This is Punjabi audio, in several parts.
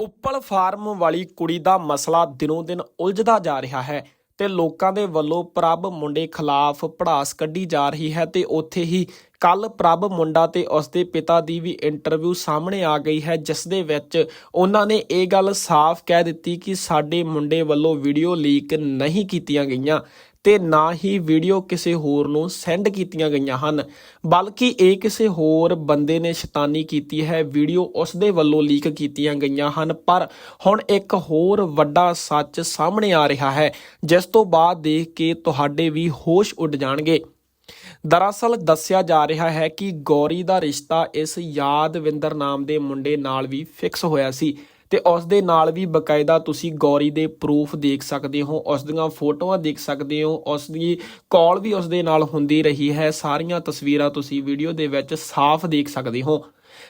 ਉੱਪਲ ਫਾਰਮ ਵਾਲੀ ਕੁੜੀ ਦਾ ਮਸਲਾ ਦਿਨੋਂ ਦਿਨ ਉਲਝਦਾ ਜਾ ਰਿਹਾ ਹੈ ਤੇ ਲੋਕਾਂ ਦੇ ਵੱਲੋਂ ਪ੍ਰਭ ਮੁੰਡੇ ਖਿਲਾਫ ਪੜਾਸ ਕੱਢੀ ਜਾ ਰਹੀ ਹੈ ਤੇ ਉੱਥੇ ਹੀ ਕੱਲ ਪ੍ਰਭ ਮੁੰਡਾ ਤੇ ਉਸਦੇ ਪਿਤਾ ਦੀ ਵੀ ਇੰਟਰਵਿਊ ਸਾਹਮਣੇ ਆ ਗਈ ਹੈ, ਜਿਸ ਦੇ ਵਿੱਚ ਉਹਨਾਂ ਨੇ ਇਹ ਗੱਲ ਸਾਫ਼ ਕਹਿ ਦਿੱਤੀ ਕਿ ਸਾਡੇ ਮੁੰਡੇ ਵੱਲੋਂ ਵੀਡੀਓ ਲੀਕ ਨਹੀਂ ਕੀਤੀਆਂ ਗਈਆਂ। ਤੇ ਨਾ ਹੀ ਵੀਡੀਓ ਕਿਸੇ ਹੋਰ ਨੂੰ ਸੈਂਡ ਕੀਤੀਆਂ ਗਈਆਂ ਹਨ। ਬਲਕਿ ਇਹ ਕਿਸੇ ਹੋਰ ਬੰਦੇ ਨੇ ਸ਼ੈਤਾਨੀ ਕੀਤੀ ਹੈ ਵੀਡੀਓ ਉਸ ਦੇ ਵੱਲੋਂ ਲੀਕ ਕੀਤੀਆਂ ਗਈਆਂ ਹਨ। ਪਰ ਹੁਣ ਇੱਕ ਹੋਰ ਵੱਡਾ ਸੱਚ ਸਾਹਮਣੇ ਆ ਰਿਹਾ ਹੈ, ਜਿਸ ਤੋਂ ਬਾਅਦ ਦੇਖ ਕੇ ਤੁਹਾਡੇ ਵੀ ਹੋਸ਼ ਉੱਡ ਜਾਣਗੇ। ਦਰਅਸਲ ਦੱਸਿਆ ਜਾ ਰਿਹਾ ਹੈ ਕਿ ਗੌਰੀ ਦਾ ਰਿਸ਼ਤਾ ਇਸ ਯਾਦਵਿੰਦਰ ਨਾਮ ਦੇ ਮੁੰਡੇ ਨਾਲ ਵੀ ਫਿਕਸ ਹੋਇਆ ਸੀ। ਤੇ ਉਸ ਦੇ ਨਾਲ ਵੀ ਬਕਾਇਦਾ ਤੁਸੀਂ ਗੌਰੀ ਦੇ ਪ੍ਰੂਫ ਦੇਖ ਸਕਦੇ ਹੋ, ਉਸ ਦੀਆਂ ਫੋਟੋਆਂ ਦੇਖ ਸਕਦੇ ਹੋ, ਉਸ ਦੀ ਕਾਲ ਵੀ ਉਸ ਦੇ ਨਾਲ ਹੁੰਦੀ ਰਹੀ ਹੈ, ਸਾਰੀਆਂ ਤਸਵੀਰਾਂ ਤੁਸੀਂ ਵੀਡੀਓ ਦੇ ਵਿੱਚ ਸਾਫ਼ ਦੇਖ ਸਕਦੇ ਹੋ।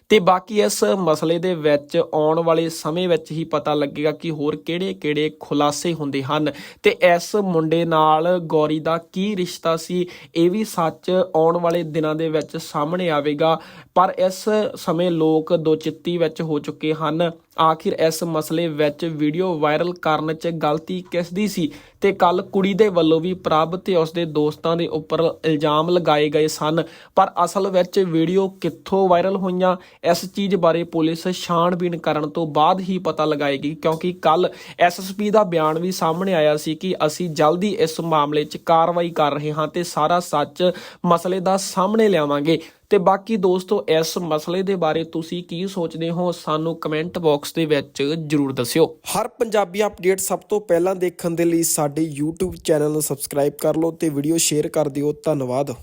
ਤੇ ਬਾਕੀ ਇਸ ਮਸਲੇ ਦੇ ਵਿੱਚ ਆਉਣ ਵਾਲੇ ਸਮੇਂ ਵਿੱਚ ਹੀ ਪਤਾ ਲੱਗੇਗਾ ਕਿ ਹੋਰ ਕਿਹੜੇ-ਕਿਹੜੇ ਖੁਲਾਸੇ ਹੁੰਦੇ ਹਨ। ਤੇ ਇਸ ਮੁੰਡੇ ਨਾਲ ਗੌਰੀ ਦਾ ਕੀ ਰਿਸ਼ਤਾ ਸੀ, ਇਹ ਵੀ ਸੱਚ ਆਉਣ ਵਾਲੇ ਦਿਨਾਂ ਦੇ ਵਿੱਚ ਸਾਹਮਣੇ ਆਵੇਗਾ। ਪਰ ਇਸ ਸਮੇਂ ਲੋਕ ਦੋ ਚਿੱਤੀ ਵਿੱਚ ਹੋ ਚੁੱਕੇ ਹਨ। ਆਖਿਰ ਇਸ ਮਸਲੇ ਵਿੱਚ ਵੀਡੀਓ ਵਾਇਰਲ ਕਰਨ 'ਚ ਗਲਤੀ ਕਿਸ ਦੀ ਸੀ? ਤੇ ਕੱਲ ਕੁੜੀ ਦੇ ਵੱਲੋਂ ਵੀ ਪ੍ਰਭ ਤੇ ਉਸਦੇ ਦੋਸਤਾਂ ਦੇ ਉੱਪਰ ਇਲਜ਼ਾਮ ਲਗਾਏ ਗਏ ਸਨ। ਪਰ ਅਸਲ ਵਿੱਚ ਵੀਡੀਓ ਕਿੱਥੋਂ ਵਾਇਰਲ ਹੋਈਆਂ? ਇਸ ਚੀਜ਼ ਬਾਰੇ ਪੁਲਿਸ ਛਾਣਬੀਣ ਕਰਨ ਤੋਂ ਬਾਅਦ ਹੀ ਪਤਾ ਲਗਾਏਗੀ, ਕਿਉਂਕਿ ਕੱਲ ਐਸਐਸਪੀ ਦਾ ਬਿਆਨ ਵੀ ਸਾਹਮਣੇ ਆਇਆ ਸੀ ਕਿ ਅਸੀਂ ਜਲਦੀ ਇਸ ਮਾਮਲੇ 'ਚ ਕਾਰਵਾਈ ਕਰ ਰਹੇ ਹਾਂ ਤੇ ਸਾਰਾ ਸੱਚ ਮਸਲੇ ਦਾ ਸਾਹਮਣੇ ਲਿਆਵਾਂਗੇ। ਤੇ ਬਾਕੀ ਦੋਸਤੋ, ਇਸ ਮਸਲੇ ਦੇ ਬਾਰੇ ਤੁਸੀਂ ਕੀ ਸੋਚਦੇ ਹੋ, ਸਾਨੂੰ ਕਮੈਂਟ ਬਾਕਸ ਦੇ ਵਿੱਚ ਜਰੂਰ ਦੱਸਿਓ। ਹਰ ਪੰਜਾਬੀ ਅਪਡੇਟ ਸਭ ਤੋਂ ਪਹਿਲਾਂ ਦੇਖਣ ਦੇ ਲਈ ਸਾਡੇ YouTube ਚੈਨਲ ਨੂੰ ਸਬਸਕ੍ਰਾਈਬ ਕਰ ਲਓ ਤੇ ਵੀਡੀਓ ਸ਼ੇਅਰ ਕਰ ਦਿਓ। ਧੰਨਵਾਦ।